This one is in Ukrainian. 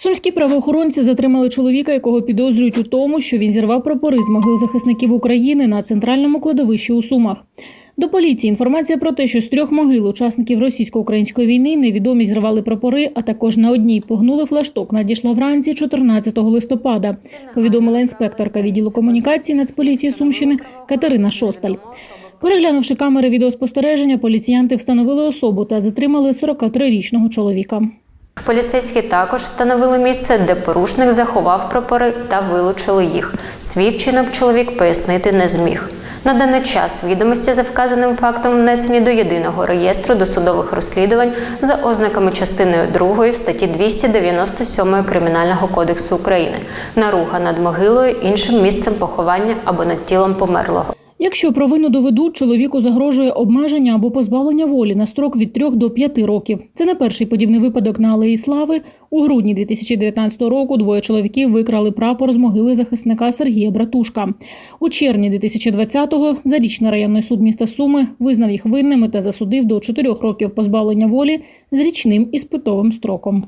Сумські правоохоронці затримали чоловіка, якого підозрюють у тому, що він зірвав прапори з могил захисників України на центральному кладовищі у Сумах. До поліції інформація про те, що з трьох могил учасників російсько-української війни невідомі зривали прапори, а також на одній погнули флашток, надійшла вранці 14 листопада. Повідомила інспекторка відділу комунікації Нацполіції Сумщини Катерина Шосталь. Переглянувши камери відеоспостереження, поліціянти встановили особу та затримали 43-річного чоловіка. Поліцейські також встановили місце, де порушник заховав прапори та вилучили їх. Свій вчинок чоловік пояснити не зміг. На даний час відомості за вказаним фактом внесені до єдиного реєстру досудових розслідувань за ознаками частиною 2 статті 297 Кримінального кодексу України наруга над могилою, іншим місцем поховання або над тілом померлого. Якщо провину доведуть, чоловіку загрожує обмеження або позбавлення волі на строк від 3 до 5 років. Це не перший подібний випадок на Алеї Слави. У грудні 2019 року двоє чоловіків викрали прапор з могили захисника Сергія Братушка. У червні 2020-го зарічний районний суд міста Суми визнав їх винними та засудив до 4 років позбавлення волі з річним іспитовим строком.